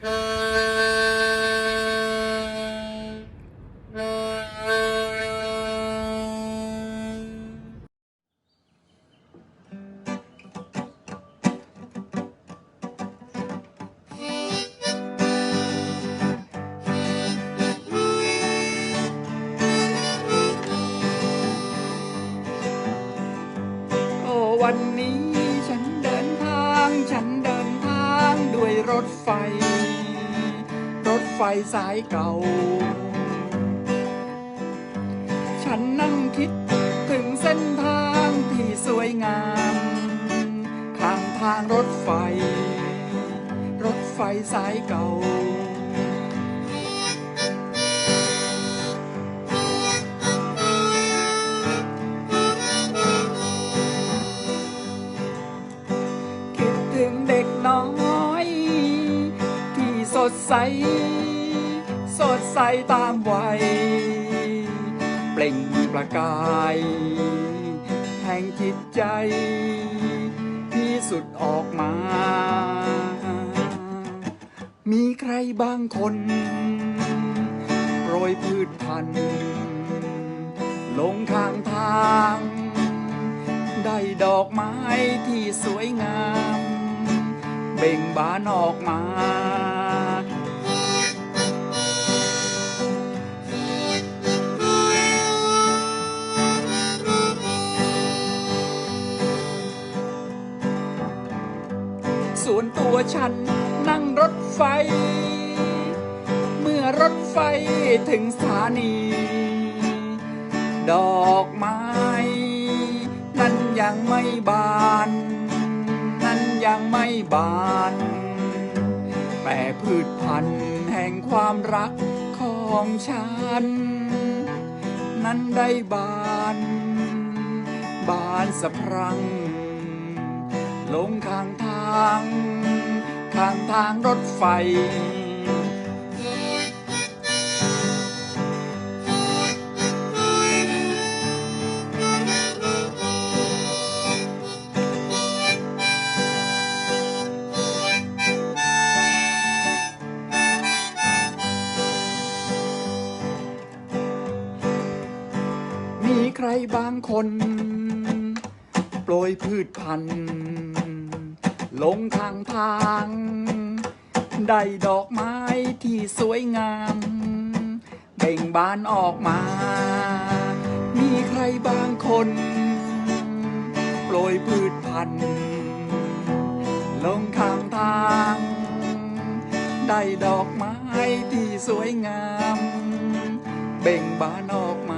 โอ้วันนี้ฉันเดินทาง ฉันเดินทางด้วยรถไฟ ไฟสายเก่า ฉันนั่งคิดถึงเส้นทางที่สวยงาม ข้างทางรถไฟ รถไฟสายเก่าคิดถึงเด็กน้อย ที่สดใส สดใสตามวัย เปล่งประกาย แห่งจิตใจ ที่สุดออกมา มีใครบางคนโปรยพืชพันธุ์ลงข้างทาง ได้ดอกไม้ที่สวยงาม เบ่งบานออกมา ส่วนตัวฉัน นั่งรถไฟ เมื่อรถไฟถึงสถานี ดอกไม้ นั้นยังไม่บาน นั้นยังไม่บาน แต่พืชพันธุ์แห่งความรักของฉัน นั้นได้บาน บานสะพรัง ลงข้างทาง ข้างทางรถไฟ มีใครบางคน โปรยพืชพันธุ์ ลงข้างทาง ได้ดอกไม้ที่สวยงามเบ่งบานออกมา มีใครบางคนโปรยพืชพันธุ์ลงข้างทาง ได้ดอกไม้ที่สวยงาม เบ่งบานออกมา